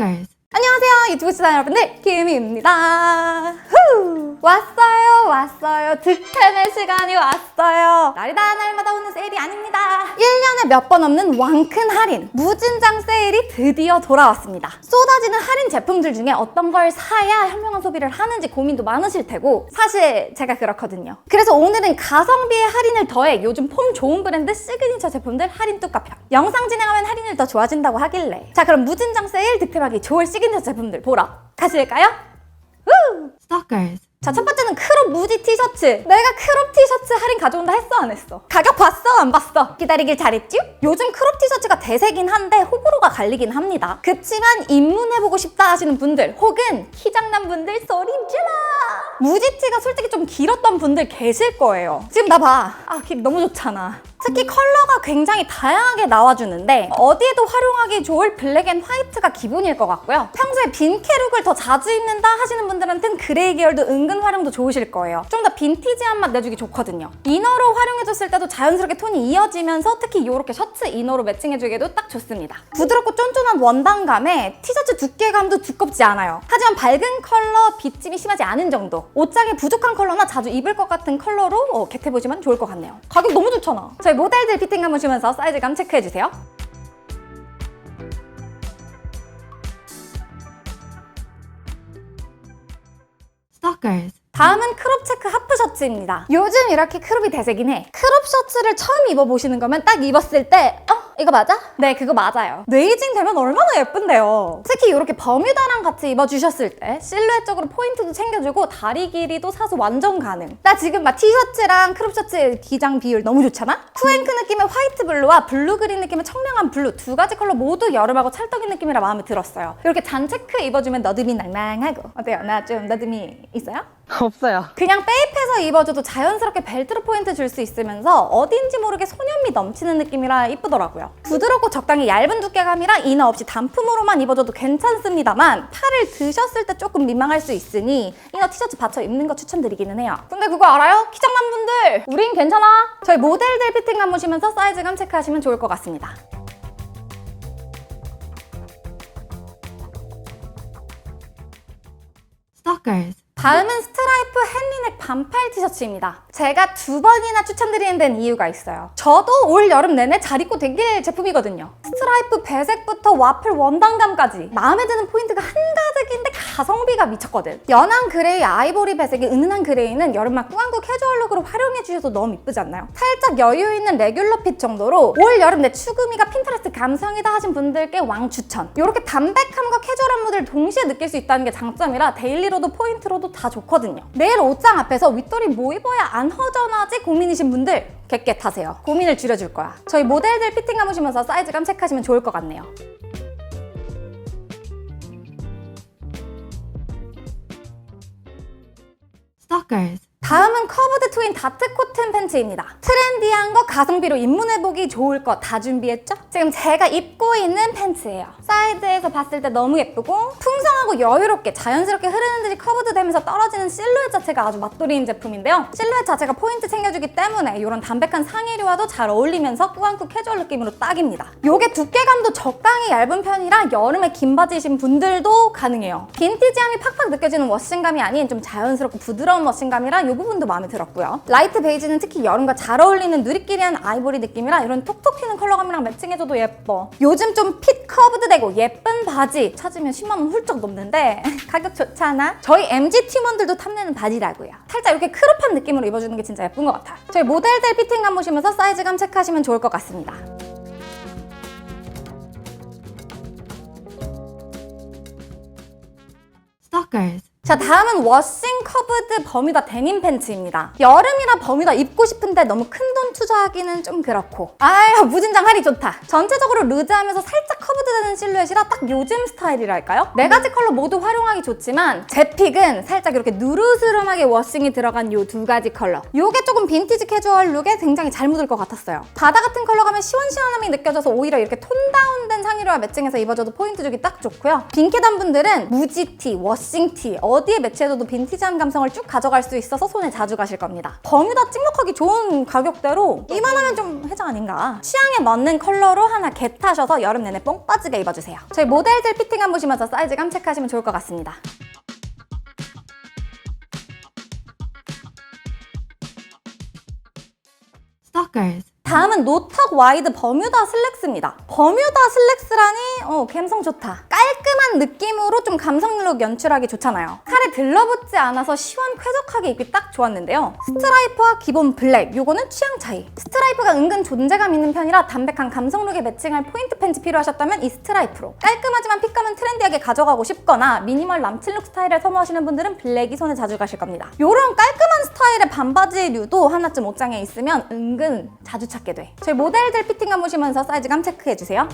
Stalkers. 안녕하세요 유튜브 시청자 여러분들 김희입니다 후! 왔어요 왔어요. 득템의 시간이 왔어요. 날이다 날마다 오는 세일이 아닙니다. 1년에 몇 번 없는 왕큰 할인. 무진장 세일이 드디어 돌아왔습니다. 쏟아지는 할인 제품들 중에 어떤 걸 사야 현명한 소비를 하는지 고민도 많으실 테고 사실 제가 그렇거든요. 그래서 오늘은 가성비의 할인을 더해 요즘 폼 좋은 브랜드 시그니처 제품들 할인 뚜까편 영상 진행하면 할인을 더 좋아진다고 하길래. 자 그럼 무진장 세일 득템하기 좋을 시그니처 제품들 보러 가실까요? 후! Stalkers. 자, 첫 번째는 크롭 무지 티셔츠. 내가 크롭 티셔츠 할인 가져온다 했어, 안 했어? 가격 봤어, 안 봤어? 기다리길 잘했지? 요즘 크롭 티셔츠가 대세긴 한데 호불호가 갈리긴 합니다. 그치만 입문해보고 싶다 하시는 분들 혹은 키장난 분들 소리 질러! 무지티가 솔직히 좀 길었던 분들 계실 거예요. 지금 나 봐. 아, 길 너무 좋잖아. 특히 컬러가 굉장히 다양하게 나와주는데 어디에도 활용하기 좋을 블랙 앤 화이트가 기본일 것 같고요. 평소에 빈케 룩을 더 자주 입는다 하시는 분들한테는 그레이 계열도 은근 활용도 좋으실 거예요. 좀 더 빈티지한 맛 내주기 좋거든요. 이너로 활용해줬을 때도 자연스럽게 톤이 이어지면서 특히 이렇게 셔츠 이너로 매칭해주기에도 딱 좋습니다. 부드럽고 쫀쫀한 원단감에 티셔츠 두께감도 두껍지 않아요. 하지만 밝은 컬러 빗짐이 심하지 않은 정도. 옷장에 부족한 컬러나 자주 입을 것 같은 컬러로 어, 겟해보시면 좋을 것 같네요. 가격 너무 좋잖아. 저희 모델들 피팅감 보시면서 사이즈감 체크해주세요. Stalkers. 다음은 크롭 체크 하프 셔츠입니다. 요즘 이렇게 크롭이 대세긴 해. 크롭 셔츠를 처음 입어보시는 거면 딱 입었을 때, 어? 이거 맞아? 네, 그거 맞아요. 네이징 되면 얼마나 예쁜데요. 특히 이렇게 버뮤다랑 같이 입어주셨을 때 실루엣적으로 포인트도 챙겨주고 다리 길이도 사서 완전 가능. 나 지금 막 티셔츠랑 크롭 셔츠의 기장 비율 너무 좋잖아? 쿠앤크 느낌의 화이트 블루와 블루 그린 느낌의 청량한 블루 두 가지 컬러 모두 여름하고 찰떡인 느낌이라 마음에 들었어요. 이렇게 잔체크 입어주면 너드미 낭낭하고 어때요? 나 좀 너드미 있어요? 없어요. 그냥 베이프해서 입어줘도 자연스럽게 벨트로 포인트 줄 수 있으면서 어딘지 모르게 소년미 넘치는 느낌이라 이쁘더라고요. 부드럽고 적당히 얇은 두께감이라 이너 없이 단품으로만 입어줘도 괜찮습니다만 팔을 드셨을 때 조금 민망할 수 있으니 이너 티셔츠 받쳐 입는 거 추천드리기는 해요. 근데 그거 알아요? 키장난 분들 우린 괜찮아. 저희 모델들 피팅감 보시면서 사이즈감 체크하시면 좋을 것 같습니다. Stalkers. 다음은 스트라이 프 헨리넥 반팔 티셔츠입니다. 제가 두 번이나 추천드리는 데는 이유가 있어요. 저도 올 여름 내내 잘 입고 다닐 제품이거든요. 스트라이프 배색부터 와플 원단감까지 마음에 드는 포인트가 한가득인데 가성비가 미쳤거든. 연한 그레이 아이보리 배색의 은은한 그레이는 여름만 꾸안꾸 캐주얼룩으로 활용해 주셔도 너무 이쁘지 않나요? 살짝 여유 있는 레귤러 핏 정도로 올 여름 내 추구미가 핀터레스트 감성이다 하신 분들께 왕 추천. 이렇게 담백함과 캐주얼한 무드를 동시에 느낄 수 있다는 게 장점이라 데일리로도 포인트로도 다 좋거든요. 내일 옷장 앞에서 윗돌이 뭐 입어야 안 허전하지 고민이신 분들 겟겟하세요. 고민을 줄여줄 거야. 저희 모델들 피팅감 보시면서 사이즈감 체크하시면 좋을 것 같네요. Stalkers. 다음은 커브드 트윈 다트 코튼 팬츠입니다. 트렌디한 거 가성비로 입문해보기 좋을 거 다 준비했죠? 지금 제가 입고 있는 팬츠예요. 사이드에서 봤을 때 너무 예쁘고 풍성하고 여유롭게 자연스럽게 흐르는 듯이 커브드 되면서 떨어지는 실루엣 자체가 아주 맛돌이인 제품인데요. 실루엣 자체가 포인트 챙겨주기 때문에 이런 담백한 상의류와도 잘 어울리면서 꾸안꾸 캐주얼 느낌으로 딱입니다. 요게 두께감도 적당히 얇은 편이라 여름에 긴 바지이신 분들도 가능해요. 빈티지함이 팍팍 느껴지는 워싱감이 아닌 좀 자연스럽고 부드러운 워싱감이라 이 부분도 마음에 들었고요. 라이트 베이지는 특히 여름과 잘 어울리는 누리끼리한 아이보리 느낌이라 이런 톡톡 튀는 컬러감이랑 매칭해줘도 예뻐. 요즘 좀 핏 커브드 되고 예쁜 바지 찾으면 10만 원 훌쩍 넘는데 가격 좋잖아. 저희 MG 팀원들도 탐내는 바지라고요. 살짝 이렇게 크롭한 느낌으로 입어주는 게 진짜 예쁜 것 같아요. 저희 모델들 피팅감 보시면서 사이즈감 체크하시면 좋을 것 같습니다. Stalkers. 자 다음은 워싱 커브드 버뮤다 데님 팬츠입니다. 여름이라 버뮤다 입고 싶은데 너무 큰 돈 투자하기는 좀 그렇고. 아유 무진장 할이 좋다. 전체적으로 루즈하면서 살짝 커브드되는 실루엣이라 딱 요즘 스타일이랄까요? 네 가지 컬러 모두 활용하기 좋지만 제 픽은 살짝 이렇게 누르스름하게 워싱이 들어간 요 두 가지 컬러. 요게 조금 빈티지 캐주얼 룩에 굉장히 잘 묻을 것 같았어요. 바다 같은 컬러 가면 시원시원함이 느껴져서 오히려 이렇게 톤 다운된 상의류와 매칭해서 입어줘도 포인트 주기 딱 좋고요. 빈케단 분들은 무지티, 워싱티 어 디에 매치해도 빈티지한 감성을 쭉 가져갈 수 있어서 손에 자주 가실 겁니다. 버뮤다 찍먹하기 좋은 가격대로 이만하면 좀 해자 아닌가. 취향에 맞는 컬러로 하나 겟하셔서 여름 내내 뽕 빠지게 입어주세요. 저희 모델들 피팅 한 보시면서 사이즈감 체크하시면 좋을 것 같습니다. Stalkers. 다음은 노턱 와이드 버뮤다 슬랙스입니다. 버뮤다 슬랙스라니 어 감성 좋다. 깔끔한 느낌으로 좀 감성룩 연출하기 좋잖아요. 칼에 들러붙지 않아서 시원 쾌적하게 입기 딱 좋았는데요. 스트라이프와 기본 블랙 요거는 취향 차이. 스트라이프가 은근 존재감 있는 편이라 담백한 감성룩에 매칭할 포인트 팬츠 필요하셨다면 이 스트라이프로 깔끔하지만 핏감은 트렌디하게 가져가고 싶거나 미니멀 남친룩 스타일을 선호하시는 분들은 블랙이 손에 자주 가실 겁니다. 요런 깔끔한 스타일의 반바지류도 하나쯤 옷장에 있으면 은근 자주 찾게 돼. 저희 모델들 피팅감 보시면서 사이즈감 체크해주세요.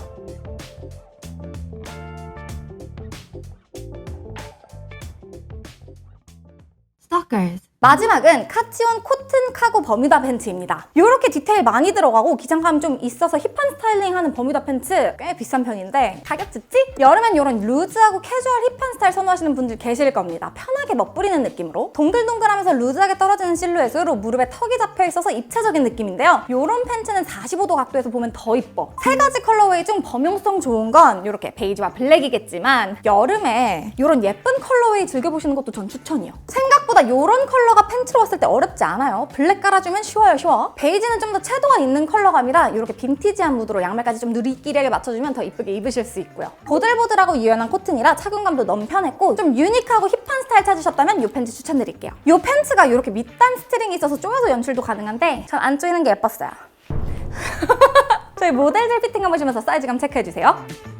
blockers. 마지막은 카치온 코튼 카고 버뮤다 팬츠입니다. 이렇게 디테일 많이 들어가고 기장감 좀 있어서 힙한 스타일링하는 버뮤다 팬츠 꽤 비싼 편인데 가격 듣지? 여름엔 이런 루즈하고 캐주얼 힙한 스타일 선호하시는 분들 계실 겁니다. 편하게 멋부리는 느낌으로 동글동글하면서 루즈하게 떨어지는 실루엣으로 무릎에 턱이 잡혀 있어서 입체적인 느낌인데요. 이런 팬츠는 45도 각도에서 보면 더 이뻐. 세 가지 컬러웨이 중 범용성 좋은 건 이렇게 베이지와 블랙이겠지만 여름에 이런 예쁜 컬러웨이 즐겨보시는 것도 전 추천이요. 생각보다 이런 컬러 가 팬츠로 왔을 때 어렵지 않아요. 블랙 깔아주면 쉬워요, 쉬워. 베이지는 좀 더 채도가 있는 컬러감이라 이렇게 빈티지한 무드로 양말까지 좀 누리끼리하게 맞춰주면 더 이쁘게 입으실 수 있고요. 보들보들하고 유연한 코튼이라 착용감도 너무 편했고 좀 유니크하고 힙한 스타일 찾으셨다면 이 팬츠 추천드릴게요. 이 팬츠가 이렇게 밑단 스트링이 있어서 조여서 연출도 가능한데 전안 조이는 게 예뻤어요. 저희 모델들 피팅감 보시면서 사이즈감 체크해주세요.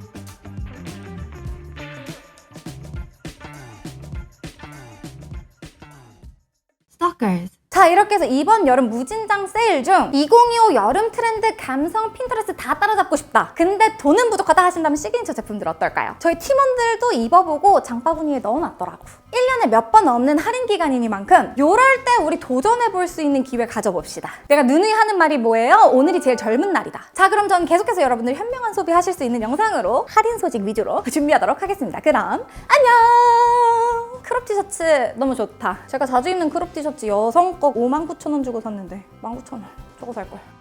Stalkers. 자 이렇게 해서 이번 여름 무진장 세일 중 2025 여름 트렌드 감성 핀터레스트 다 따라잡고 싶다 근데 돈은 부족하다 하신다면 시그니처 제품들 어떨까요? 저희 팀원들도 입어보고 장바구니에 넣어놨더라고 1년에 몇번 없는 할인 기간이니만큼 요럴 때 우리 도전해볼 수 있는 기회 가져봅시다 내가 누누이 하는 말이 뭐예요? 오늘이 제일 젊은 날이다 자 그럼 전 계속해서 여러분들 현명한 소비하실 수 있는 영상으로 할인 소식 위주로 준비하도록 하겠습니다 그럼 안녕 크롭 티셔츠 너무 좋다. 제가 자주 입는 크롭 티셔츠 여성 거 59,000원 주고 샀는데 19,000원. 저거 살걸